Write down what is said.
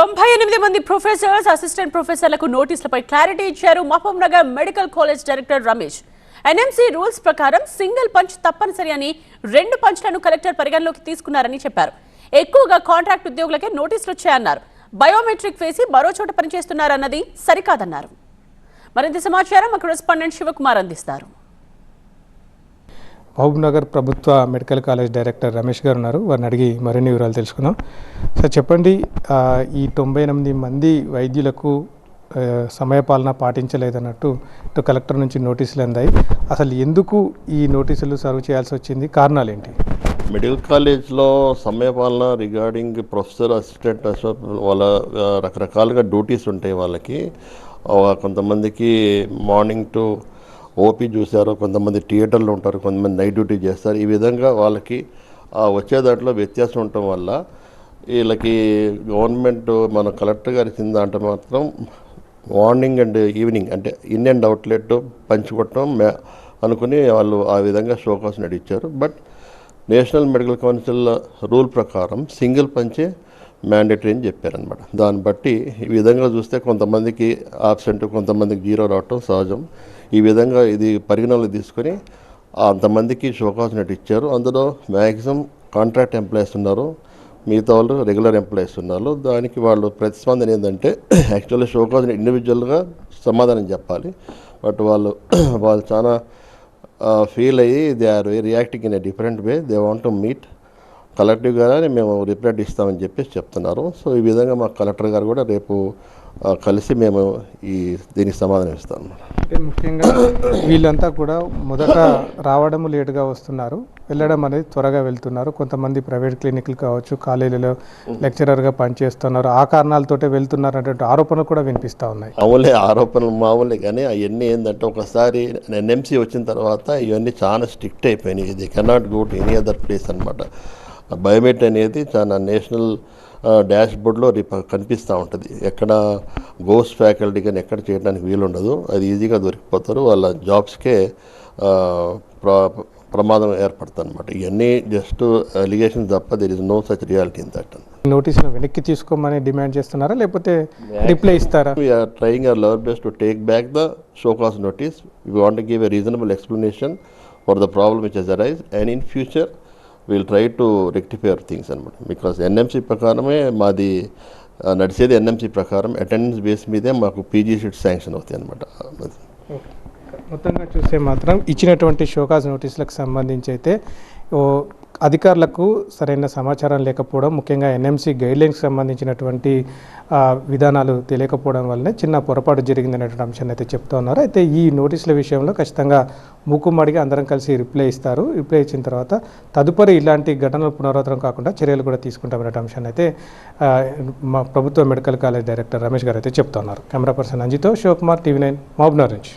తొంభై ఎనిమిది మంది ప్రొఫెసర్స్ అసిస్టెంట్ ప్రొఫెసర్లకు నోటీసులపై క్లారిటీ ఇచ్చారు Mahabubnagar medical college director Ramesh. NMC rules ప్రకారం సింగిల్ పంచ్ తప్పనిసరి అని రెండు పంచ్లను కలెక్టర్ పరిగణలోకి తీసుకున్నారని చెప్పారు. ఎక్కువగా కాంట్రాక్ట్ ఉద్యోగులకే నోటీసులు వచ్చాయన్నారు. బయోమెట్రిక్ వేసి మరో చోట పనిచేస్తున్నారన్నది సరికాదన్నారు. మరింత సమాచారం మా కరెస్పాండెంట్ శివకుమార్ అందిస్తారు. మహబూబ్నగర్ ప్రభుత్వ మెడికల్ కాలేజ్ డైరెక్టర్ రమేష్ గారు ఉన్నారు. వారిని అడిగి మరిన్ని వివరాలు తెలుసుకుందాం. సార్ చెప్పండి ఈ తొంభై ఎనిమిది మంది వైద్యులకు సమయపాలన పాటించలేదన్నట్టు ఇటు కలెక్టర్ నుంచి నోటీసులు అందాయి. అసలు ఎందుకు ఈ నోటీసులు సర్వ్ చేయాల్సి వచ్చింది? కారణాలు ఏంటి? మెడికల్ కాలేజ్లో సమయపాలన రిగార్డింగ్ ప్రొఫెసర్ అసిస్టెంట్ వాళ్ళ రకరకాలుగా డ్యూటీస్ ఉంటాయి వాళ్ళకి. కొంతమందికి మార్నింగ్ టు ఓపీ చూశారు కొంతమంది థియేటర్లో ఉంటారు కొంతమంది నైట్ డ్యూటీ చేస్తారు. ఈ విధంగా వాళ్ళకి వచ్చే దాంట్లో వ్యత్యాసం ఉండటం వల్ల వీళ్ళకి గవర్నమెంట్ మన కలెక్టర్ గారు ఇచ్చిన దాంట్లో మాత్రం మార్నింగ్ అండ్ ఈవినింగ్ అంటే ఇన్ అండ్ అవుట్లెట్ పంచుకోవటం మే- అనుకుని వాళ్ళు ఆ విధంగా షోకాస్ నడిచారు. But national medical council rule ప్రకారం సింగిల్ పంచే మ్యాండేటరీ అని చెప్పారనమాట దాన్ని బట్టి ఈ విధంగా చూస్తే కొంతమందికి ఆబ్సెంట్ కొంతమందికి జీరో రావటం సహజం. ఈ విధంగా ఇది పరిగణనలు తీసుకొని అంతమందికి షోకాస్ నటి ఇచ్చారు. అందులో మ్యాక్సిమం కాంట్రాక్ట్ ఎంప్లాయీస్ ఉన్నారు. మిగతా వాళ్ళు రెగ్యులర్ ఎంప్లాయీస్ ఉన్నారు. దానికి వాళ్ళు ప్రతిస్పందన ఏంటంటే యాక్చువల్లీ షోకాస్ ఇండివిజువల్గా సమాధానం చెప్పాలి. బట్ వాళ్ళు వాళ్ళు చాలా ఫీల్ అయ్యి they are reacting in a different way they want to meet కలెక్టివ్గానే మేము రిప్లైట్ ఇస్తామని చెప్పేసి చెప్తున్నారు సో ఈ విధంగా మా కలెక్టర్ గారు కూడా రేపు కలిసి మేము ఈ దీనికి సమాధానం ఇస్తాం అంటే ముఖ్యంగా వీళ్ళంతా కూడా మొదట రావడం లేటుగా వస్తున్నారు వెళ్ళడం అనేది త్వరగా వెళ్తున్నారు కొంతమంది ప్రైవేట్ క్లినిక్లు కావచ్చు కాలేజీలో లెక్చరర్గా పనిచేస్తున్నారు ఆ కారణాలతోటే వెళ్తున్నారు అనేటువంటి ఆరోపణలు కూడా వినిపిస్తూ ఉన్నాయి మామూలే ఆరోపణలు మామూలే కానీ అవన్నీ ఏంటంటే ఒకసారి ఎన్ఎంసీ వచ్చిన తర్వాత ఇవన్నీ చాలా స్ట్రిక్ట్ అయిపోయినాయి ఇది cannot go to any other place అనమాట బయోమెట్ అనేది చాలా నేషనల్ డాష్ బోర్డ్లో రిప కనిపిస్తూ ఉంటుంది. ఎక్కడ గోస్ ఫ్యాకల్టీ కానీ ఎక్కడ చేయడానికి వీలుండదు. అది ఈజీగా దొరికిపోతారు. వాళ్ళ జాబ్స్కే ప్రమాదం ఏర్పడుతుంది అనమాట ఇవన్నీ జస్ట్ అలిగేషన్ తప్ప there is no such reality in that నోటీసులు వెనక్కి తీసుకోమని డిమాండ్ చేస్తున్నారా? లేకపోతే రిప్లై ఇస్తారా? We are trying our level best to take back the show cause notice. We want to give a reasonable explanation for the problem which has arisen. We'll try to we'll things అనమాట because NMC ప్రకారమే మాది నడిచేది NMC ప్రకారం attendance base మీదే మాకు PG sheet sanction అవుతాయి అనమాట మొత్తంగా చూస్తే మాత్రం ఇచ్చినటువంటి షోకాజ్ నోటీసులకు సంబంధించి అయితే ఓ అధికారులకు సరైన సమాచారం లేకపోవడం ముఖ్యంగా ఎన్ఎంసీ గైడ్లైన్స్ సంబంధించినటువంటి విధానాలు తెలియకపోవడం వల్లనే చిన్న పొరపాటు జరిగిందనేటువంటి అంశాన్ని అయితే చెప్తా ఉన్నారు. అయితే ఈ నోటీసుల విషయంలో ఖచ్చితంగా మూకుమ్మడిగా అందరం కలిసి రిప్లై ఇస్తారు. రిప్లై ఇచ్చిన తర్వాత తదుపరి ఇలాంటి ఘటనలు పునరావృతం కాకుండా చర్యలు కూడా తీసుకుంటామనే అంశాన్ని అయితే మా ప్రభుత్వ మెడికల్ కాలేజ్ డైరెక్టర్ రమేష్ గారు అయితే చెప్తున్నారు కెమెరా పర్సన్ అంజితో శివకుమార్ టీవీ నైన్ మహబూబ్నగర్ నుంచి.